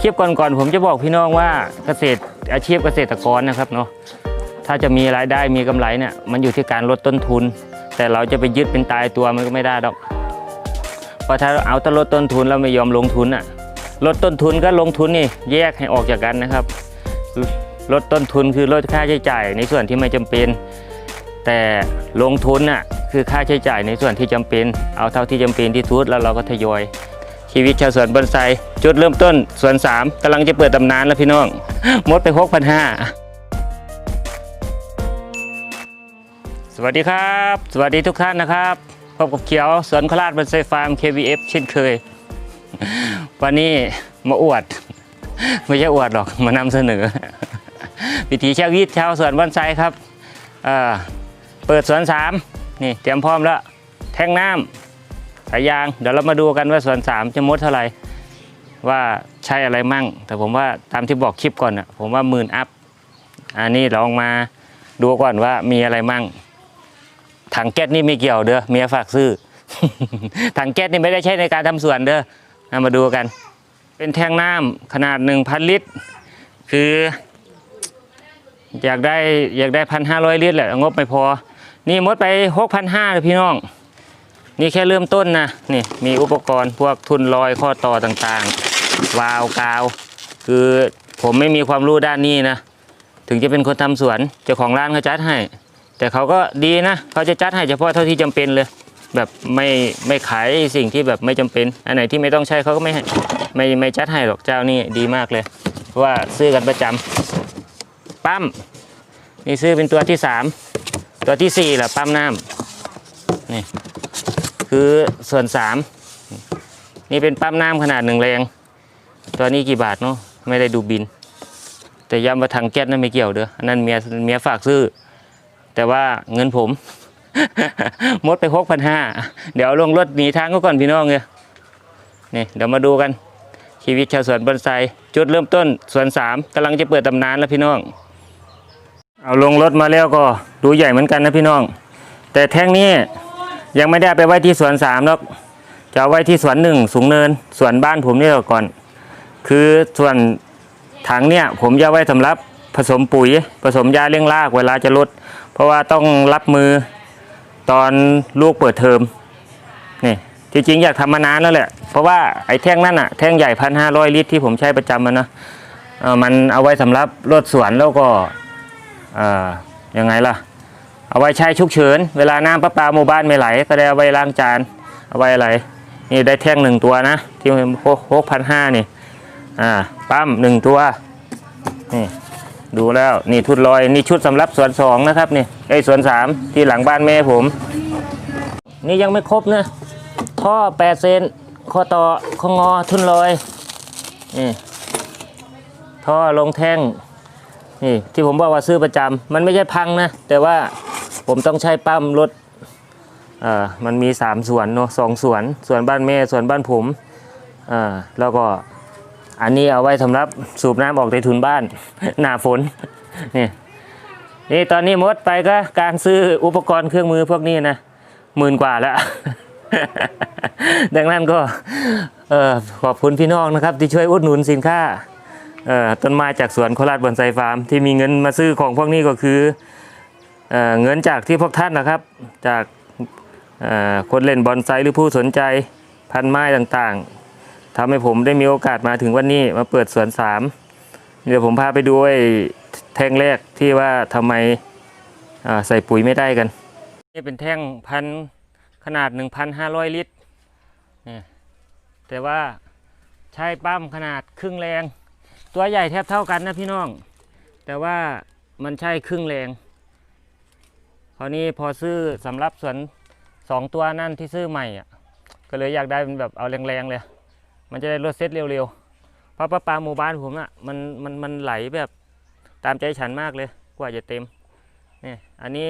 คลิปก่อนๆผมจะบอกพี่น้องว่าเกษตรอาชีพเกษตรกรนะครับเนาะถ้าจะมีรายได้มีกำไรเนี่ยมันอยู่ที่การลดต้นทุน แต่เราจะไปยึดเป็นตายตัวมันก็ไม่ได้ดอกเพราะถ้าเอาแต่ลดต้นทุนแล้วไม่ยอมลงทุนอะลดต้นทุนก็ลงทุนนี่แยกให้ออกจากกันนะครับ ลดต้นทุนคือลดค่าใช้จ่ายในส่วนที่ไม่จำเป็น แต่ลงทุนน่ะคือค่าใช้จ่ายในส่วนที่จำเป็น เอาเท่าที่จำเป็นที่สุดแล้วเราก็ทยอย ชีวิตชาวสวนบอนไซจุดเริ่มต้นสวน 3กำลังจะเปิดตำนานแล้วพี่น้องมดไป6 5 0 0สวัสดีครับ สวัสดีทุกท่านนะครับพบกับเขียวสวนคราชบอนไซฟาร์ม KVF เช่นเคย วันนี้มาอวด ไม่ใช่อวดหรอกมานำเสนอ วิถีชีวิตชาวสวนบอนไซครับเเปิดสวน 3 นี่เตรียมพร้อมแล้ว แท่งน้ำ สายยาง เดี๋ยวเรามาดูกันว่าส่วน 3 จะมดเท่าไหร่ว่าใช้อะไรมั่ง แต่ผมว่าตามที่บอกคลิปก่อนอะผมว่าหมื่นอัพอันนี้ลองมาดูก่อนว่ามีอะไรมั่ง ถังแก๊สนี่ไม่เกี่ยวเด้อเมียฝากซื้อ ถังแก๊สนี่ไม่ได้ใช้ในการทำสวนเด้อามาดูกัน เป็นแท่งน้ำขนาด 1,000 ลิตร คือ อยากได้อยากได้พันห้าร้อยลิตรแหละงบไม่พอ นี่มดไปหกพันห้าเลยพี่น้อง นี่แค่เริ่มต้นนะนี่มีอุปกรณ์พวกทุนลอยข้อต่อต่างๆ วาล์วกาว คือผมไม่มีความรู้ด้านนี้นะ ถึงจะเป็นคนทำสวนเจ้าของร้านเขาจัดให้ แต่เขาก็ดีนะเขาจะจัดให้เฉพาะเท่าที่จำเป็นเลย แบบไม่ไม่ขายสิ่งที่แบบไม่จำเป็น อันไหนที่ไม่ต้องใช้เขาก็ไม่ให้ไม่ไม่จัดให้หรอกเจ้านี่ดีมากเลย เพราะว่าซื้อกันประจำปั๊มนี่ซื้อเป็นตัวที่สามตัวที่สี่แหละปั๊มน้ำนี่ คือส่วนสามนี่เป็นปั๊มน้ำขนาดหนึ่งแรง ตัวนี้กี่บาทเนาะไม่ได้ดูบิน แต่ย้ำว่าถังแก๊สนั่นไม่เกี่ยวเด้ออันนั้นเมียเมียฝากซื้อ แต่ว่าเงินผมมดไปหกพันห้าเดี๋ยวลงรถหนีทางก็ก่อนพี่น้องเลยนี่เดี๋ยวมาดูกันชีวิตชาวสวนบอนไซจุดเริ่มต้นสวนสามกำลังจะเปิดตำนานแล้วพี่น้อง เอาลงรถมาแล้วก็ดูใหญ่เหมือนกันนะพี่น้อง แต่แท่งนี้ ยังไม่ได้ไปไว้ที่สวนสามหรอกจะไว้ที่สวนหนึ่งสูงเนินสวนบ้านผมนี่ก่อน คือส่วนถังเนี่ยผมจะไว้สำหรับผสมปุ๋ย ผสมยาเลี้ยงรากเวลาจะลด เพราะว่าต้องรับมือตอนลูกเปิดเทอมนี่ที่จริงอยากทำมานานแล้วแหละ เพราะว่าไอ้แท่งนั่นอะแท่งใหญ่พันห้าร้อยลิตรที่ผมใช้ประจำมันนะเออมันเอาไว้สำหรับรถสวนแล้วก็เอ่อยังไงล่ะ เอาไว้ใช้ฉุกเฉิน เวลาน้ำประปาหมู่บ้านไม่ไหล ก็ได้เอาไว้ล้างจาน เอาไว้อะไร นี่ได้แท่งหนึ่งตัวนะ ที่หกพันห้านี่ อ่า ปั๊มหนึ่งตัว นี่ ดูแล้ว นี่ทุดลอย นี่ชุดสำหรับสวนสองนะครับนี่ ไอ้สวนสามที่หลังบ้านแม่ผม นี่ยังไม่ครบนะท่อแปดเซนข้อต่อข้องอทุนลอย นี่ ท่อลงแท่งนี่ที่ผมบอกว่าซื้อประจำมันไม่ใช่พังนะ แต่ว่า ผมต้องใช้ปั๊มรถเอ่อมันมีสามสวนเนาะสองสวน ส่วนบ้านแม่ส่วนบ้านผมเอ่อแล้วก็อันนี้เอาไว้สำหรับสูบน้ำออกในทุนบ้าน หน้าฝนนี่นี่ตอนนี้มดไปก็การซื้ออุปกรณ์เครื่องมือพวกนี้นะหมื่นกว่าแล้ว ดังนั้นก็เอ่อขอบคุณพี่น้องนะครับ ที่ช่วยอุดหนุนสินค้าเอ่อต้นไม้จากสวนโคราชบอนไซฟาร์ม ที่มีเงินมาซื้อของพวกนี้ก็คือ เงินจากที่พวกท่านนะครับ จากคนเล่นบอนไซหรือผู้สนใจพันไม้ต่างๆทำให้ผมได้มีโอกาสมาถึงวันนี้มาเปิดสวนสามเดี๋ยวผมพาไปดูไอ้แท่งแรกที่ว่าทำไมใส่ปุ๋ยไม่ได้กันนี่เป็นแท่งพันขนาด 1,500 ลิตรนี่แต่ว่าใช้ปั๊มขนาดครึ่งแรง ตัวใหญ่แทบเท่ากันนะพี่น้อง แต่ว่ามันใช่ครึ่งแรง ราวนี้พอซื้อสำหรับสวนสองตัวนั่นที่ซื้อใหม่อะก็เลยอยากได้เป็นแบบเอาแรงๆเลย มันจะได้รถเซ็ตเร็วๆเพราะประปาหมู่บ้านผมอะมันมันมันไหลแบบตามใจฉันมากเลย กว่าจะเต็มนี่อันนี้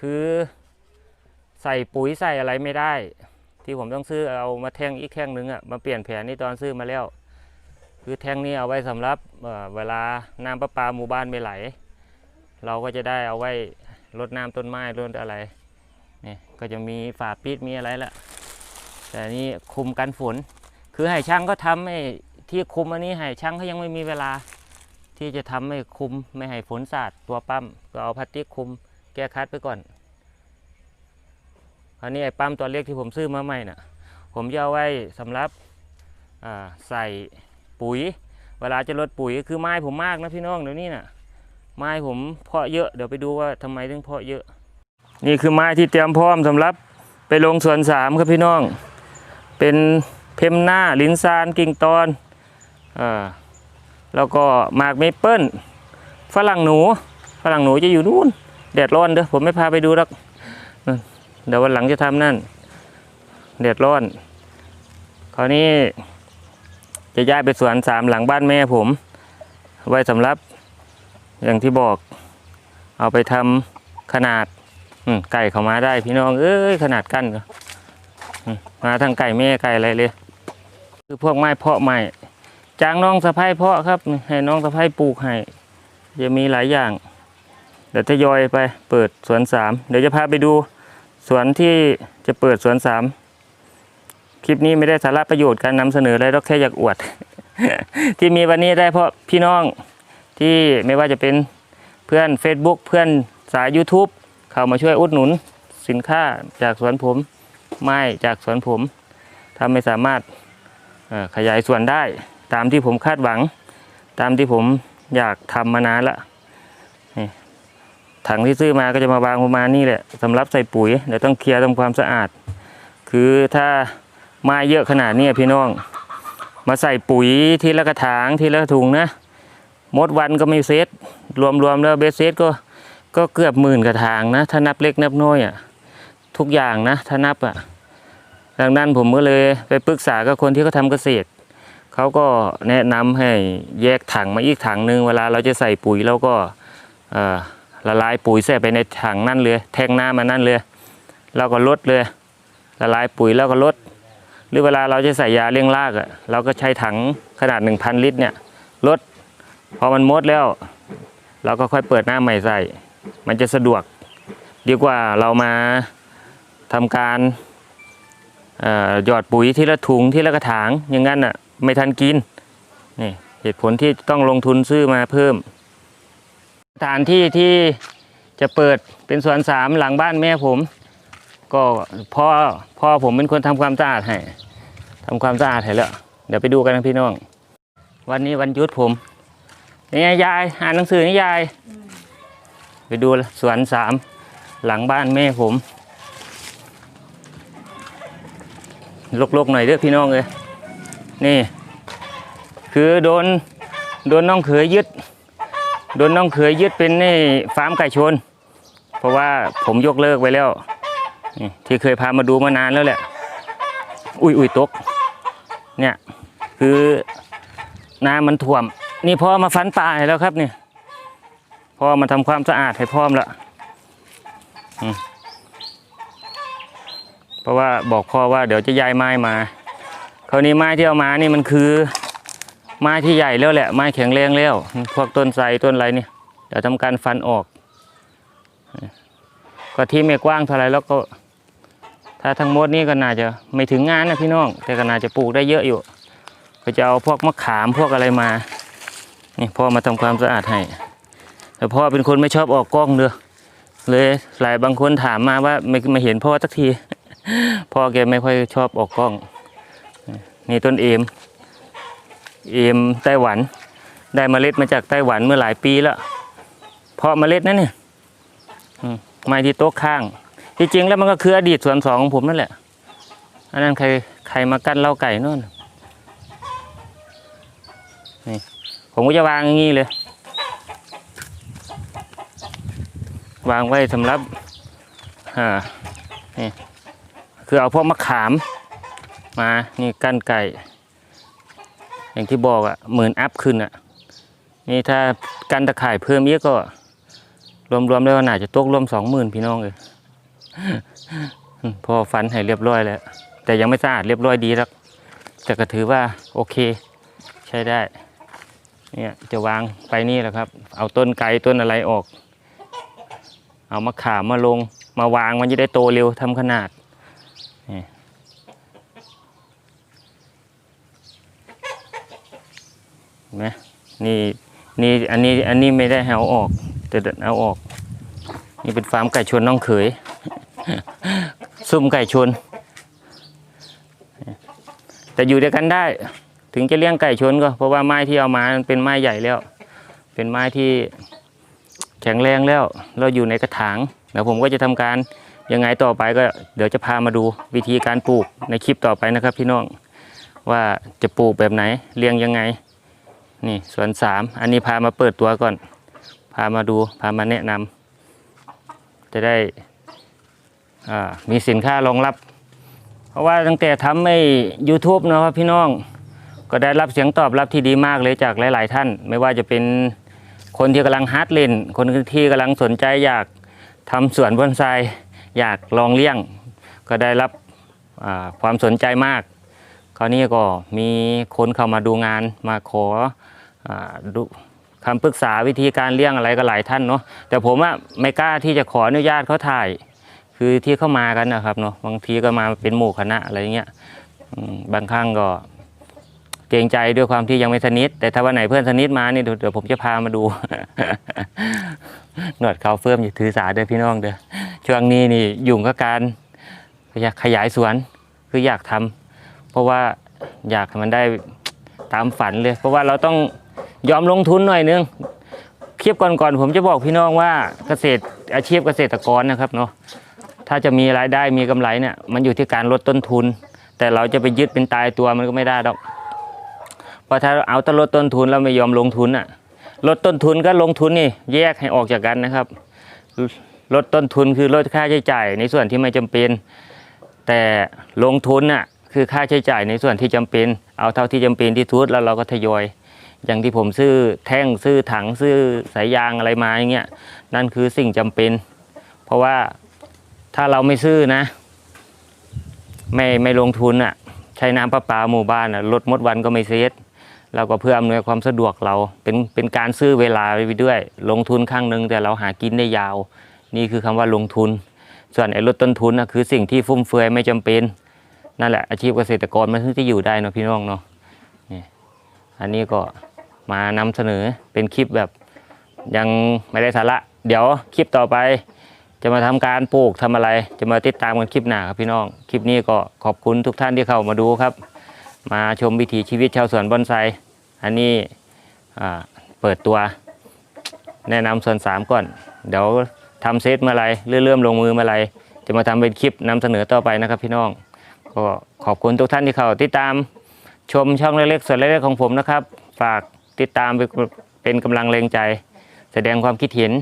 คือใส่ปุ๋ยใส่อะไรไม่ได้ ที่ผมต้องซื้อเอามาแท่งอีกแท่งหนึงอะมาเปลี่ยนแผนนี่ตอนซื้อมาแล้ว คือแท่งนี้เอาไว้สำหรับเอ่อเวลาน้ำประปาหมู่บ้านไม่ไหล เราก็จะได้เอาไว้รดน้ำต้นไม้รดอะไรนี่ก็จะมีฝาปิดมีอะไรละแต่นี่คุมกันฝน คือให้ช่างก็ทำไอ้ที่คุมอันนี้ให้ช่างเขายังไม่มีเวลา ที่จะทำให้คุมไม่ให้ฝนสาดตัวปั๊มก็เอาพลาสติกคุมแก้คัดไปก่อนอันนี้ไอ้ปั๊มตัวเล็กที่ผมซื้อมาใหม่น่ะผมจะเอาไว้สำหรับใส่ปุ๋ย เวลาจะลดปุ๋ยคือไม้ผมมากนะพี่น้องเดี๋ยวนี้น่ะ ไม้ผมเพาะเยอะเดี๋ยวไปดูว่าทำไมถึงเพาะเยอะ นี่คือไม้ที่เตรียมพร้อมสำหรับไปลงสวนสามครับพี่น้อง เป็นเพมหน้าลิ้นซานกิ่งตอนอ่าแล้วก็หมากเมเปิลฝรั่งหนูฝรั่งหนูจะอยู่นู่นแดดร้อนเด้อผมไม่พาไปดูหรอกเดี๋ยววันหลังจะทำนั่นแดดร้อน คราวนี้จะย้ายไปสวนสามหลังบ้านแม่ผม ไว้สำหรับ อย่างที่บอก เอาไปทำขนาดอืไก่เข้ามาได้พี่น้อง เอ้ยขนาดกั้นมาทั้งไก่แม่ไก่อะไรเลย คือพวกไม้เพาะไม้จ้างน้องสะพ้ายเพาะครับ ให้น้องสะพ้ายปลูกให้จะมีหลายอย่าง เดี๋ยวทยอยไปเปิดสวนสามเดี๋ยวจะพาไปดูสวนที่จะเปิดสวนสามคลิปนี้ไม่ได้สาระประโยชน์การนำเสนออะไรหรอกแค่อยากอวด ที่มีวันนี้ได้เพราะพี่น้อง ที่ไม่ว่าจะเป็นเพื่อน Facebook เพื่อนสาย YouTube เข้ามาช่วยอุดหนุนสินค้าจากสวนผม ไม้จากสวนผมถ้าไม่สามารถขยายส่วนได้ตามที่ผมคาดหวัง ตามที่ผมอยากทำมานานละถังที่ซื้อมาก็จะมาวางประมาณนี้แหละสำหรับใส่ปุ๋ยเดี๋ยวต้องเคลียร์ทำความสะอาด คือถ้าไม้เยอะขนาดนี้พี่น้อง มาใส่ปุ๋ยทีละกระถางทีละถุงนะ หมดวันก็ไม่เซตรวมๆแล้วเบสเซตก็ก็เกือบหมื่นกระถางนะ ถ้านับเล็กนับน้อยอะทุกอย่างนะ ถ้านับอะดังนั้นผมก็เลยไปปรึกษากับคนที่เขาทำเกษตรเขาก็แนะนำให้แยกถังมาอีกถังหนึ่งเวลาเราจะใส่ปุ๋ยเราก็ละลายปุ๋ยใส่ไปในถังนั่นเลย แทงน้ำมานั่นเลยเราก็ลดเลย ละลายปุ๋ยแล้วก็ลด หรือเวลาเราจะใส่ยาเลี้ยงรากอะเราก็ใช้ถังขนาด 1,000 ลิตรเนี่ยลด พอมันมดแล้ว เราก็ค่อยเปิดหน้าใหม่ใส่ มันจะสะดวก ดีกว่าเรามาทำการหยอดปุ๋ยทีละถุงทีละกระถาง อย่างนั้นอะไม่ทันกินนี่เหตุผลที่ต้องลงทุนซื้อมาเพิ่ม สถานที่ที่จะเปิดเป็นสวนสามหลังบ้านแม่ผม ก็พ่อพ่อผมเป็นคนทำความสะอาดให้ทำความสะอาดให้แล้ว เดี๋ยวไปดูกันนะพี่น้อง วันนี้วันยุดผม นี่ยายอ่านหนังสือนี่ยาย ไปดูสวนสามหลังบ้านแม่ผมลกๆหน่อยเด้อพี่น้องเลยนี่ คือโดนโดนน้องเขยยึด โดนน้องเขยยึดเป็นนี่ฟาร์มไก่ชน เพราะว่าผมยกเลิกไปแล้ว ที่เคยพามาดูมานานแล้วแหละ อุ้ยอุ้ยตก เนี่ย คือน้ำมันท่วม นี่พ่อมาฟันป่าให้แล้วครับเนี่ยพ่อมาทำความสะอาดให้พร้อมแล้วเพราะว่าบอกพ่อว่าเดี๋ยวจะย้ายไม้มาคราวนี้ไม้ที่เอามานี่มันคือ ไม้ที่ใหญ่แล้วแหละไม้แข็งแรงแล้วพวกต้นไทรต้นอะไรเนี่ยเดี๋ยวทำการฟันออกก็ที่ไม่กว้างเท่าไรแล้วก็ ถ้าทั้งหมดนี่ก็น่าจะไม่ถึงงานนะพี่น้อง แต่ก็น่าจะปลูกได้เยอะอยู่ ก็จะเอาพวกมะขามพวกอะไรมา นี่พ่อมาทำความสะอาดให้ แต่พ่อเป็นคนไม่ชอบออกกล้องเด้อเลยหลายบางคนถามมาว่าไม่มาเห็นพ่อสักที พ่อแกไม่ค่อยชอบออกกล้อง นี่ต้นเอม เอมไต้หวัน ได้เมล็ดมาจากไต้หวันเมื่อหลายปีแล้ว เพาะเมล็ดนั่นเนี่ยมไม้ที่โต๊ะข้างที่จริงแล้วมันก็คืออดีตสวนสองของผมนั่นแหละ อันนั้นใครใครมากั้นเล้าไก่นู่นนี่ ผมก็จะวางอย่างนี้เลย วางไว้สำหรับอ่านี่คือเอาพวกมะขาม มานี่กั้นไก่ อย่างที่บอกอะ่ะหมื่นอัพขึ้นอะ่ะนี่ถ้ากันตะข่ายเพิ่มเยอะก็รวมๆแล้วน่าจะตกรวมสองหมื่นพี่น้องเลยพอฟันให้เรียบร้อยแล้ว แต่ยังไม่สะอาดเรียบร้อยดีแล้วแต่ก็ถือว่าโอเค ใช้ได้ เนี่ยจะวางไปนี่แหละครับ เอาต้นไก่ต้นอะไรออก เอามะขามมาลง มาวางมันจะได้โตเร็วทำขนาดนี่เห็นไหมนี่นี่อันนี้อันนี้ไม่ได้ให้เอาออกแต่เอาออก นี่เป็นฟาร์มไก่ชนน้องเขยซุ่มไก่ชน แต่อยู่ด้วยกันได้ ถึงจะเลี้ยงไก่ชนก็เพราะว่าไม้ที่เอามามันเป็นไม้ใหญ่แล้ว เป็นไม้ที่แข็งแรงแล้ว เราอยู่ในกระถางเดี๋ยวผมก็จะทำการยังไงต่อไปก็เดี๋ยวจะพามาดูวิธีการปลูกในคลิปต่อไปนะครับ พี่น้องว่าจะปลูกแบบไหนเลี้ยงยังไง นี่สวนสามอันนี้พามาเปิดตัวก่อน พามาดูพามาแนะนำจะได้มีสินค้ารองรับ เพราะว่าตั้งแต่ทำไอ้ YouTube เนาะครับพี่น้อง ก็ได้รับเสียงตอบรับที่ดีมากเลยจากหลาย ๆ ท่าน ไม่ว่าจะเป็นคนที่กำลังฮาร์ดเล่น คนที่กำลังสนใจอยากทำสวนบอนไซอยากลองเลี้ยง ก็ได้รับความสนใจมาก คราวนี้ก็มีคนเข้ามาดูงานมาขออดูคำปรึกษาวิธีการเลี้ยงอะไรก็หลายท่านเนาะแต่ผมอะไม่กล้าที่จะขออนุญาตเขาถ่าย คือที่เข้ามากันนะครับเนาะบางทีก็มาเป็นหมู่คณะอะไรเงี้ยบางครั้งก็ เกรงใจด้วยความที่ยังไม่สนิท แต่ถ้าวันไหนเพื่อนสนิทมานี่เดี๋ยวเดี๋ยวผมจะพามาดู หนวดเขาเฟิ่มอย่ถือสาเด้อพี่น้องเด้อช่วงนี้นี่ยุ่งกับการอยากขยายสวนคืออยากทำเพราะว่าอยากให้มันได้ตามฝันเลย เพราะว่าเราต้องยอมลงทุนหน่อยนึงคลิปก่อนๆผมจะบอกพี่น้องว่าเกษตรอาชีพเกษตรกรนะครับเนาะถ้าจะมีรายได้มีกำไรเนี่ยมันอยู่ที่การลดต้นทุน แต่เราจะไปยึดเป็นตายตัวมันก็ไม่ได้ดอก เพราะถ้าเอาแต่ลดต้นทุนแล้วไม่ยอมลงทุนอะลดต้นทุนก็ลงทุนนี่แยกให้ออกจากกันนะครับ ลดต้นทุนคือลดค่าใช้จ่ายในส่วนที่ไม่จำเป็น แต่ลงทุนน่ะคือค่าใช้จ่ายในส่วนที่จำเป็น เอาเท่าที่จำเป็นที่ทุดแล้วเราก็ทยอย อย่างที่ผมซื้อแท่งซื้อถังซื้อสายยางอะไรมาอย่างเงี้ยนั่นคือสิ่งจำเป็น เพราะว่าถ้าเราไม่ซื้อนะ ไม่ไม่ลงทุนอะใช้น้ำประปาหมู่บ้านอะลดมดวันก็ไม่เซต เราก็เพื่ออำนวยความสะดวกเราเป็นเป็นการซื้อเวลาไปด้วย ลงทุนครั้งหนึ่งแต่เราหากินได้ยาว นี่คือคำว่าลงทุน ส่วนไอ้ลดต้นทุนนะคือสิ่งที่ฟุ่มเฟือยไม่จำเป็น นั่นแหละอาชีพเกษตรกรมันถึงจะอยู่ได้เนาะพี่น้องเนาะนี่อันนี้ก็มานำเสนอเป็นคลิปแบบยังไม่ได้สาระ เดี๋ยวคลิปต่อไป จะมาทำการปลูกทำอะไร จะมาติดตามกันคลิปหน้าครับพี่น้อง คลิปนี้ก็ขอบคุณทุกท่านที่เข้ามาดูครับ มาชมวิถีชีวิตชาวสวนบอนไซ อันนี้เปิดตัว แนะนำส่วนสามก่อน เดี๋ยวทำเซตเมื่อไรเรื่อมลงมือเมื่อไรจะมาทำเป็นคลิปนำเสนอต่อไปนะครับพี่น้อง ก็ขอบคุณทุกท่านที่เข้าติดตามชมช่องเล็กๆส่วนเล็กๆของผมนะครับ ฝากติดตามเป็นกำลังแรงใจ แสดงความคิดเห็น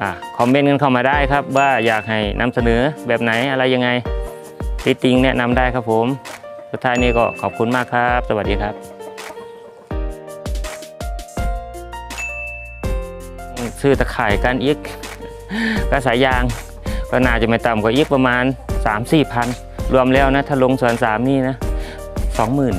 อคอมเมนต์กันเข้ามาได้ครับ ว่าอยากให้นำเสนอแบบไหนอะไรยังไงติติงแนะนำได้ครับผม สุดท้ายนี้ก็ขอบคุณมากครับ สวัสดีครับ ซื้อตะข่ายกันอีกกระสายยาง ก็น่าจะไม่ต่ำกว่าอีกประมาณ 3-4พัน รวมแล้วนะ ถ้าลงส่วนสามนี่นะสองหมื่น